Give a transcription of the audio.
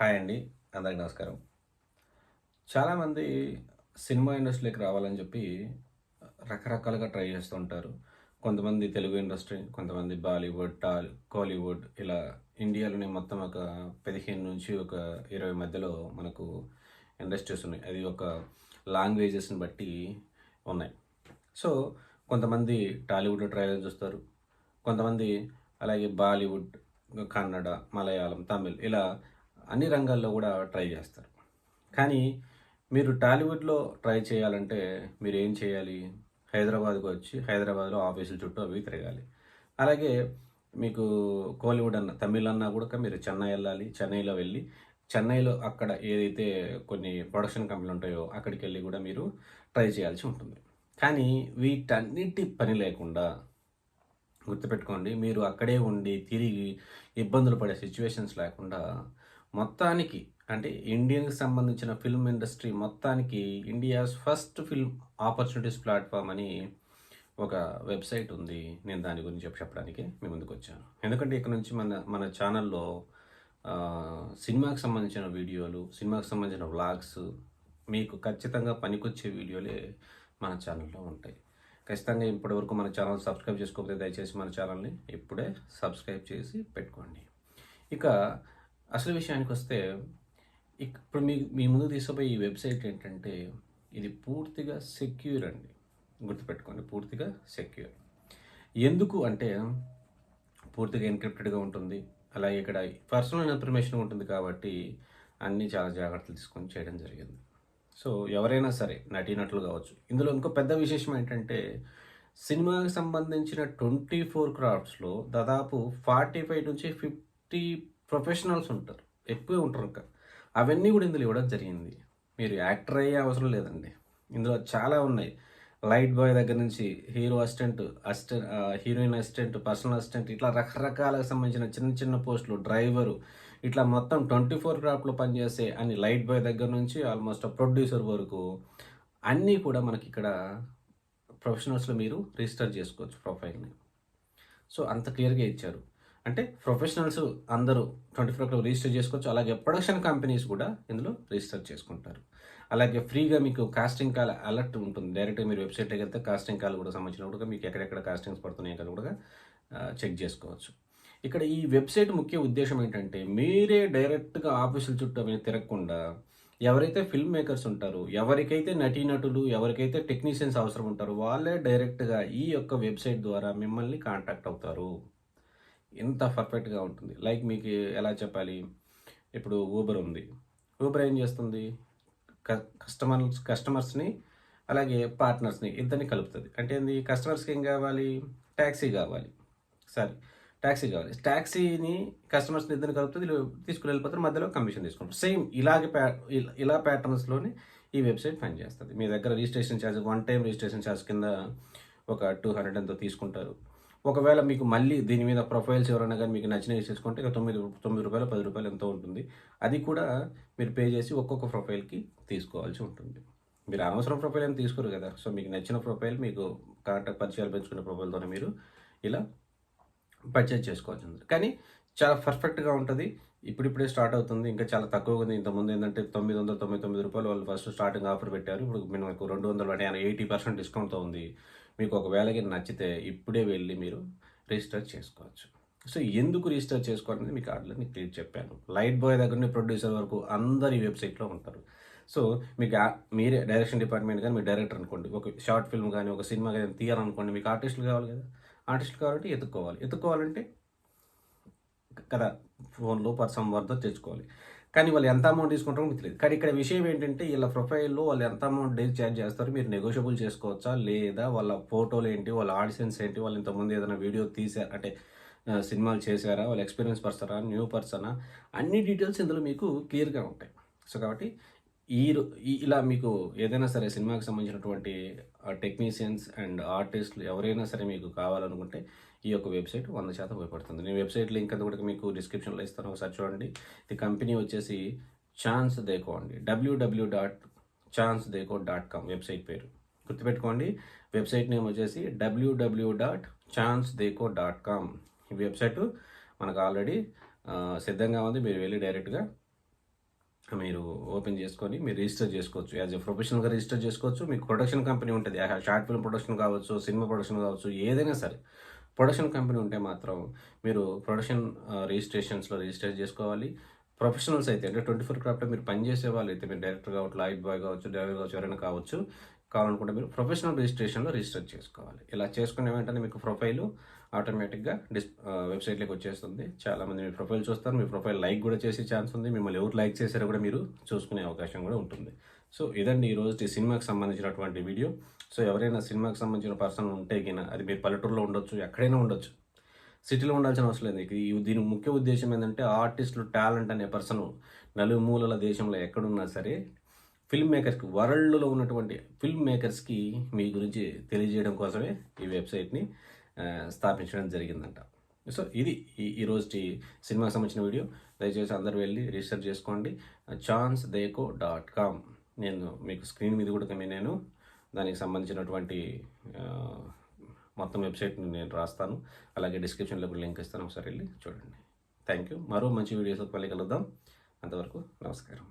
Hi అండి. అందరికి నమస్కారం. చాలామంది సినిమా ఇండస్ట్రీలోకి రావాలని చెప్పి రకరకాలుగా ట్రై చేస్తూ ఉంటారు. కొంతమంది తెలుగు ఇండస్ట్రీ కొంతమంది బాలీవుడ్ టాల్ కోలీవుడ్ ఇలా ఇండియాలోనే మొత్తం ఒక పదిహేను నుంచి ఒక ఇరవై మధ్యలో మనకు ఇండస్ట్రీస్ ఉన్నాయి. అది ఒక లాంగ్వేజెస్ని బట్టి ఉన్నాయి. సో కొంతమంది టాలీవుడ్లో ట్రైలర్ చూస్తారు. కొంతమంది అలాగే బాలీవుడ్ కన్నడ మలయాళం తమిళ్ ఇలా అన్ని రంగాల్లో కూడా ట్రై చేస్తారు. కానీ మీరు టాలీవుడ్లో ట్రై చేయాలంటే మీరు ఏం చేయాలి? హైదరాబాద్కు వచ్చి హైదరాబాద్లో ఆఫీసుల చుట్టూ అవి తిరగాలి. అలాగే మీకు కోలీవుడ్ అన్న తమిళ్ అన్నా కూడా మీరు చెన్నై వెళ్ళాలి చెన్నైలో వెళ్ళి చెన్నైలో అక్కడ ఏదైతే కొన్ని ప్రొడక్షన్ కంపెనీలు ఉంటాయో అక్కడికి వెళ్ళి కూడా మీరు ట్రై చేయాల్సి ఉంటుంది. కానీ వీటన్నిటి పని లేకుండా గుర్తుపెట్టుకోండి మీరు అక్కడే ఉండి తిరిగి ఇబ్బందులు పడే సిచ్యువేషన్స్ లేకుండా మొత్తానికి అంటే ఇండియన్కి సంబంధించిన ఫిల్మ్ ఇండస్ట్రీ మొత్తానికి India's first film opportunities platform అని ఒక వెబ్సైట్ ఉంది. నేను దాని గురించి చెప్పడానికి మీ ముందుకు వచ్చాను. ఎందుకంటే ఇక్కడ నుంచి మన మన ఛానల్లో సినిమాకి సంబంధించిన వీడియోలు సినిమాకి సంబంధించిన వ్లాగ్స్ మీకు ఖచ్చితంగా పనికొచ్చే వీడియోలే మన ఛానల్లో ఉంటాయి. ఖచ్చితంగా ఇప్పటివరకు మన ఛానల్ సబ్స్క్రైబ్ చేసుకోకపోతే దయచేసి మన ఛానల్ని ఇప్పుడే సబ్స్క్రైబ్ చేసి పెట్టుకోండి. ఇక అసలు విషయానికి వస్తే ఇప్పుడు మీ మీ ముందు తీసుకుపోయే ఈ వెబ్సైట్ ఏంటంటే ఇది పూర్తిగా సెక్యూర్ అండి. గుర్తుపెట్టుకోండి పూర్తిగా సెక్యూర్. ఎందుకు అంటే పూర్తిగా ఎన్క్రిప్టెడ్గా ఉంటుంది. అలాగే ఇక్కడ పర్సనల్ ఇన్ఫర్మేషన్ ఉంటుంది కాబట్టి అన్నీ చాలా జాగ్రత్తలు తీసుకొని చేయడం జరిగింది. సో ఎవరైనా సరే నటీనటులు కావచ్చు. ఇందులో ఇంకో పెద్ద విశేషం ఏంటంటే సినిమాకి సంబంధించిన ట్వంటీ ఫోర్ క్రాఫ్ట్స్లో దాదాపు ఫార్టీ ఫైవ్ నుంచి ఫిఫ్టీ ప్రొఫెషనల్స్ ఉంటారు. ఎక్కువే ఉంటారు ఇంకా. అవన్నీ కూడా ఇందులో ఇవ్వడం జరిగింది. మీరు యాక్టర్ అయ్యే అవసరం లేదండి. ఇందులో చాలా ఉన్నాయి. లైట్ బాయ్ దగ్గర నుంచి hero assistant assistant heroine assistant personal assistant ఇట్లా రకరకాలకు సంబంధించిన చిన్న చిన్న పోస్టులు డ్రైవరు ఇట్లా మొత్తం ట్వంటీ ఫోర్ క్రాఫ్ట్లో పనిచేసే అన్ని లైట్ బాయ్ దగ్గర నుంచి ఆల్మోస్ట్ ప్రొడ్యూసర్ వరకు అన్నీ కూడా మనకి ఇక్కడ ప్రొఫెషనల్స్లో మీరు రిజిస్టర్ చేసుకోవచ్చు ప్రొఫైల్ని. సో అంత క్లియర్గా ఇచ్చారు. అంటే ప్రొఫెషనల్స్ అందరూ ట్వంటీ ఫోర్ రిజిస్టర్ చేసుకోవచ్చు. అలాగే ప్రొడక్షన్ కంపెనీస్ కూడా ఇందులో రిజిస్టర్ చేసుకుంటారు. అలాగే ఫ్రీగా మీకు కాస్టింగ్ కాల్ అలర్ట్ ఉంటుంది. డైరెక్ట్గా మీరు వెబ్సైట్కి వెళ్తే కాస్టింగ్ కాల్ కూడా సంబంధించిన కూడా మీకు ఎక్కడెక్కడ కాస్టింగ్స్ పడుతున్నాయి కదా కూడా చెక్ చేసుకోవచ్చు. ఇక్కడ ఈ వెబ్సైట్ ముఖ్య ఉద్దేశం ఏంటంటే మీరే డైరెక్ట్గా ఆఫీసుల చుట్టూ అవి తిరగకుండా ఎవరైతే ఫిల్మ్ మేకర్స్ ఉంటారో ఎవరికైతే నటీనటులు ఎవరికైతే టెక్నీషియన్స్ అవసరం ఉంటారో వాళ్ళే డైరెక్ట్గా ఈ యొక్క వెబ్సైట్ ద్వారా మిమ్మల్ని కాంటాక్ట్ అవుతారు. ఇంత పర్ఫెక్ట్గా ఉంటుంది. లైక్ మీకు ఎలా చెప్పాలి? ఇప్పుడు ఊబర్ ఉంది. ఊబర్ ఏం చేస్తుంది? కస్టమర్స్ కస్టమర్స్ని అలాగే పార్ట్నర్స్ని ఇద్దరిని కలుపుతుంది. అంటే ఏంది? కస్టమర్స్కి ఏం కావాలి? ట్యాక్సీ కావాలి. సారీ ట్యాక్సీ కావాలి. ట్యాక్సీని కస్టమర్స్ని ఇద్దరిని కలుపుతుంది. తీసుకుని వెళ్ళిపోతారు. మధ్యలో కమిషన్ తీసుకుంటారు. సేమ్ ఇలాగే ప్యా ఇలా- ఇలా ప్యాటర్న్స్లోనే ఈ వెబ్సైట్ పనిచేస్తుంది. మీ దగ్గర registration charge one time registration charge కింద ఒక టూ హండ్రెడ్ ఎంతో తీసుకుంటారు. ఒకవేళ మీకు మళ్ళీ దీని మీద ప్రొఫైల్స్ ఎవరైనా కానీ మీకు నచ్చినవి చేసుకుంటే ఇక తొమ్మిది తొమ్మిది రూపాయలు పది రూపాయలు ఎంతో ఉంటుంది. అది కూడా మీరు పే చేసి ఒక్కొక్క ప్రొఫైల్కి తీసుకోవాల్సి ఉంటుంది. మీరు అనవసరం ప్రొఫైల్ అని తీసుకోరు కదా. సో మీకు నచ్చిన ప్రొఫైల్ మీకు కాంటాక్ట్ పరిచయాలు పెంచుకునే ప్రొఫైల్తోనే మీరు ఇలా పర్చేజ్ చేసుకోవాల్సి కానీ చాలా పర్ఫెక్ట్గా ఉంటుంది. ఇప్పుడిప్పుడే స్టార్ట్ అవుతుంది. ఇంకా చాలా తక్కువగా ఉంది. ఇంతకుముందు ఏంటంటే తొమ్మిది వందల తొంభై తొమ్మిది రూపాయలు వాళ్ళు ఫస్ట్ స్టార్టింగ్ ఆఫర్ పెట్టారు. ఇప్పుడు మనకు రెండు వందల అంటే ఎయిటీ పర్సెంట్ డిస్కౌంట్తో ఉంది. మీకు ఒకవేళకి నచ్చితే ఇప్పుడే వెళ్ళి మీరు రిజిస్టర్ చేసుకోవచ్చు. సో ఎందుకు రిజిస్టర్ చేసుకోవాలనేది మీకు ఆర్డర్లో నేను క్లియర్ చెప్పాను. లైట్ బాయ్ దగ్గర నుండి ప్రొడ్యూసర్ వరకు అందరు ఈ వెబ్సైట్లో ఉంటారు. సో మీకు మీరే డైరెక్షన్ డిపార్ట్మెంట్ కానీ మీరు డైరెక్టర్ అనుకోండి. ఒక షార్ట్ ఫిల్మ్ కానీ ఒక సినిమా కానీ తీయాలనుకోండి మీకు ఆర్టిస్టులు కావాలి కదా. ఆర్టిస్టులు కావాలంటే ఎత్తుక్కోవాలి. ఎత్తుక్కోవాలంటే కదా ఫోన్లో పర్సన్ వర్తో తెచ్చుకోవాలి. కానీ వాళ్ళు ఎంత అమౌంట్ తీసుకుంటారో మీకు తెలియదు. కానీ ఇక్కడ విషయం ఏంటంటే వీళ్ళ ప్రొఫైల్లో వాళ్ళు ఎంత అమౌంట్ డైలీ ఛార్జ్ చేస్తారు మీరు నెగోషియబుల్ చేసుకోవచ్చా? లేదా వాళ్ళ ఫోటోలు ఏంటి? వాళ్ళ ఆడిషన్స్ ఏంటి? వాళ్ళు ఇంతకుముందు ఏదైనా వీడియో తీసారు అంటే సినిమాలు చేశారా? వాళ్ళ ఎక్స్పీరియన్స్ పర్సనా? న్యూ పర్సనా? అన్ని డీటెయిల్స్ ఇందులో మీకు క్లియర్గా ఉంటాయి. సో కాబట్టి ఈ ఈ- ఇలా మీకు ఏదైనా సరే సినిమాకి సంబంధించినటువంటి టెక్నీషియన్స్ అండ్ ఆర్టిస్టులు ఎవరైనా సరే మీకు కావాలనుకుంటే ఈ యొక్క వెబ్సైట్ వంద శాతం ఉపయోగపడుతుంది. నేను వెబ్సైట్ లింక్ అంతా కూడా మీకు డిస్క్రిప్షన్లో ఇస్తాను. ఒకసారి చూడండి. ఈ కంపెనీ వచ్చేసి ఛాన్స్ దేకో అండి. W W dot chance Deko dot com website పేరు. గుర్తుపెట్టుకోండి. వెబ్సైట్ నేమ్ వచ్చేసి W W dot chance Deko dot com ఈ వెబ్సైట్ మనకు ఆల్రెడీ సిద్ధంగా ఉంది. మీరు వెళ్ళి డైరెక్ట్గా మీరు ఓపెన్ చేసుకొని మీరు రిజిస్టర్ చేసుకోవచ్చు. యాజ్ ఎ ప్రొఫెషనల్గా రిజిస్టర్ చేసుకోవచ్చు. మీకు ప్రొడక్షన్ కంపెనీ ఉంటుంది. షార్ట్ ఫిల్మ్ ప్రొడక్షన్ కావచ్చు సినిమా ప్రొడక్షన్ కావచ్చు ఏదైనా సరే. ప్రొడక్షన్ కంపెనీ ఉంటే మాత్రం మీరు ప్రొడక్షన్ రిజిస్ట్రేషన్స్లో రిజిస్టర్ చేసుకోవాలి. ప్రొఫెషనల్స్ అయితే అంటే ట్వంటీ ఫోర్ క్రాఫ్ట్లో మీరు పనిచేసే వాళ్ళు అయితే మీరు డైరెక్టర్ కావచ్చు లైట్ బాయ్ కావచ్చు డ్రైవర్ కావచ్చు ఎవరైనా కావచ్చు కావాలనుకుంటే మీరు ప్రొఫెషనల్ రిజిస్ట్రేషన్లో రిజిస్టర్ చేసుకోవాలి. ఇలా చేసుకునే వెంటనే మీకు ప్రొఫైల్ ఆటోమేటిక్గా డిస్ వెబ్సైట్లోకి వచ్చేస్తుంది. చాలామంది మీ ప్రొఫైల్ చూస్తారు మీ ప్రొఫైల్ లైక్ కూడా చేసే ఛాన్స్ ఉంది. మిమ్మల్ని ఎవరు లైక్ చేశారో కూడా మీరు చూసుకునే అవకాశం కూడా ఉంటుంది. సో ఇదండి ఈ రోజు ఈ సినిమాకి సంబంధించినటువంటి వీడియో. సో ఎవరైనా సినిమాకి సంబంధించిన పర్సన్ ఉంటే గిన అది మీరు పల్లెటూరులో ఉండొచ్చు ఎక్కడైనా ఉండొచ్చు. సిటీలో ఉండాల్సిన అవసరం లేదు. ఇది దీని ముఖ్య ఉద్దేశం ఏంటంటే ఆర్టిస్టులు టాలెంట్ అనే పర్సన్ నలుమూలల దేశంలో ఎక్కడున్నా సరే ఫిల్మ్ మేకర్స్కి వరల్డ్లో ఉన్నటువంటి ఫిల్మ్ మేకర్స్కి మీ గురించి తెలియజేయడం కోసమే ఈ వెబ్సైట్ని స్థాపించడం జరిగిందంట. సో ఇది ఈ ఈరోజు సినిమాకి సంబంధించిన వీడియో. దయచేసి అందరు వెళ్ళి రిజిస్టర్ చేసుకోండి. Chance Dekho dot com. నేను మీకు స్క్రీన్ మీద కూడా నేను దానికి సంబంధించినటువంటి మొత్తం వెబ్సైట్ని నేను రాస్తాను. అలాగే డిస్క్రిప్షన్లో కూడా లింక్ ఇస్తాను. ఒకసారి వెళ్ళి చూడండి. థ్యాంక్ యూ మరో మంచి వీడియోస్ మళ్ళీ కలుద్దాం. అంతవరకు నమస్కారం.